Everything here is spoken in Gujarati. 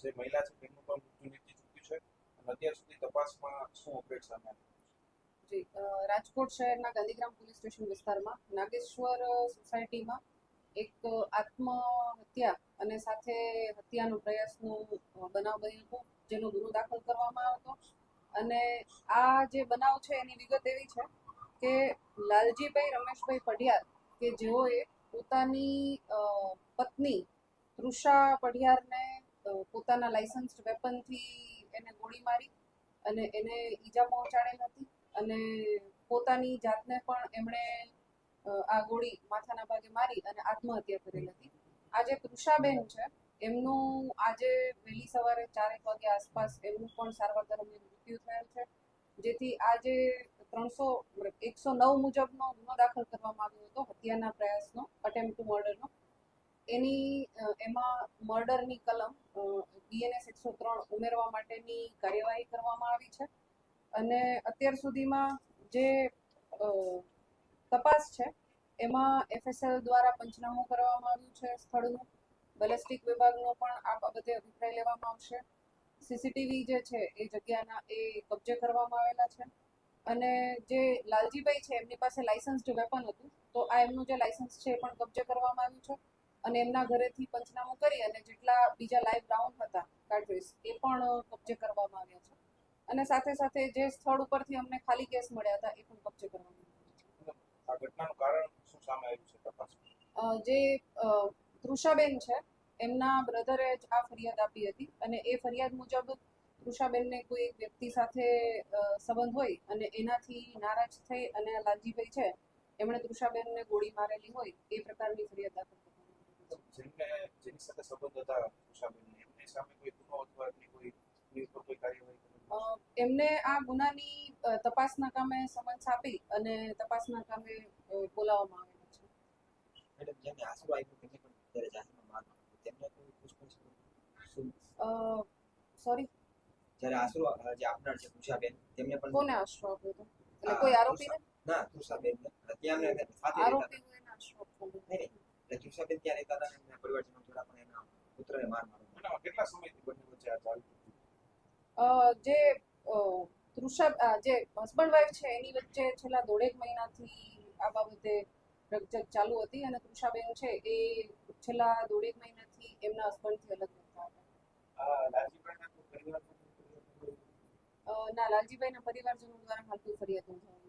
જે મહિલા છે, તેમનું પણ મૃત્યુ નીપજી ચૂક્યું છે. અને અત્યાર સુધી તપાસમાં શું અપડેટ સામે જી રાજકોટ શહેરના ગાંધીગ્રામ પોલીસ સ્ટેશન વિસ્તારમાં નાગેશ્વર સોસાયટીમાં એક આત્મહત્યા અને સાથે હત્યાનો પ્રયાસનો બનાવ બન્યો હતો, જેનો ગુનો દાખલ કરવામાં આવ્યો હતો. અને આ જે બનાવ છે, એની વિગત એવી છે કે લાલજીભાઈ રમેશભાઈ પઢિયાર, કે જેઓએ પોતાની પત્ની તૃષા પઢિયારને પોતાના લાયસન્સ્ડ વેપનથી એને ગોળી મારી અને એને ઈજા પહોંચાડેલ હતી અને પોતાની જાતને પણ એમણે આ ગોળી માથાના ભાગે મારી અને આત્મહત્યા કરેલ હતી. આ જે તૃષાબેન છે, એમનું આજે વહેલી સવારે ચારેક વાગ્યા આસપાસ એમનું પણ સારવાર દરમિયાન મૃત્યુ થયેલ છે. જેથી આજે ત્રણસો એકસો નવ મુજબનો ગુનો દાખલ કરવામાં આવ્યો હતો, હત્યાના પ્રયાસનો અટેમ્પ ટુ મર્ડરનો એની એમાં મર્ડરની કલમ ડીએનએસ એકસો ત્રણ ઉમેરવા માટેની કાર્યવાહી કરવામાં આવી છે. અને અત્યાર સુધીમાં જે તપાસ છે, એમાં એફએસએલ દ્વારા પંચનામું કરવામાં આવ્યું છે સ્થળનું. બેલેસ્ટિક વિભાગનો પણ આ બાબતે અભિપ્રાય લેવામાં આવશે. સીસીટીવી જે છે, એ જગ્યાના, એ કબજે કરવામાં આવેલા છે. અને જે લાલજીભાઈ છે, એમની પાસે લાયસન્સ્ડ વેપન હતું, તો આ એમનું જે લાયસન્સ છે, એ પણ કબજે કરવામાં આવ્યું છે. અને એમના ઘરેથી પંચનામું કરી અને જેટલા બીજા લાઈવ રાઉન્ડ હતા કાર્ડ્રેસ એ પણ કબજે કરવામાં આવ્યા છે. અને સાથે સાથે જે સ્થળ ઉપરથી અમને ખાલી કેસ મળ્યા હતા એ પણ કબજે કરવામાં આવ્યા છે. આ ઘટનાનું કારણ શું સામે આવ્યું છે તપાસમાં જે તૃષાબેન છે એમના બ્રધરે જ આ ફરિયાદ આપી હતી અને એ ફરિયાદ મુજબ તૃષાબેનને કોઈ એક વ્યક્તિ સાથે સંબંધ હોય અને એનાથી નારાજ થઈ અને લાલજીભાઈ છે એમણે તૃષાબેનને ગોળી મારેલી હોય એ પ્રકારની ફરિયાદ દાખલ. જેમને જેની સાથે સંબંધ હતા ઉષાબેનને. એમની સામે કોઈ ગુનો અથવા એમની કોઈ કોઈ કાર્યવાહી એમને આ ગુનાની તપાસના કામે સમન્સ આપી અને તપાસના કામે બોલાવવામાં આવેલા છે. મેડમ જેમને આશરો આપ્યો તેમને પણ ત્યારે જાહેરમાં માર તેમને કોઈ પૂછપરછ સોરી. જ્યારે આશરો જે આપનાર છે પૂજાબેન તેમને પણ કોને આશરો આપ્યો હતો? એટલે કોઈ આરોપી ના? તુષાબેન ત્યાં સાથે રહેતા આરોપી હોય એને આશરો નહીં એટલે તુષાબેન ત્યાં રહેતા હતા અને એમના પરિવારજનો દ્વારા પણ એના પુત્રને માર માર્યો બનાવમાં કેટલા આ જે તૃષા જે હસબન્ડ વાઈફ છે, એની વચ્ચે છેલ્લા દોઢેક મહિનાથી આ બાબતે રકજક ચાલુ હતી અને તૃષાબેન છે એ છેલ્લા દોઢેક મહિનાથી એમના હસબન્ડથી અલગ રહેતા હતા. ના, લાલજીભાઈના પરિવારજનો દ્વારા હાલ ફરિયાદ નોંધવામાં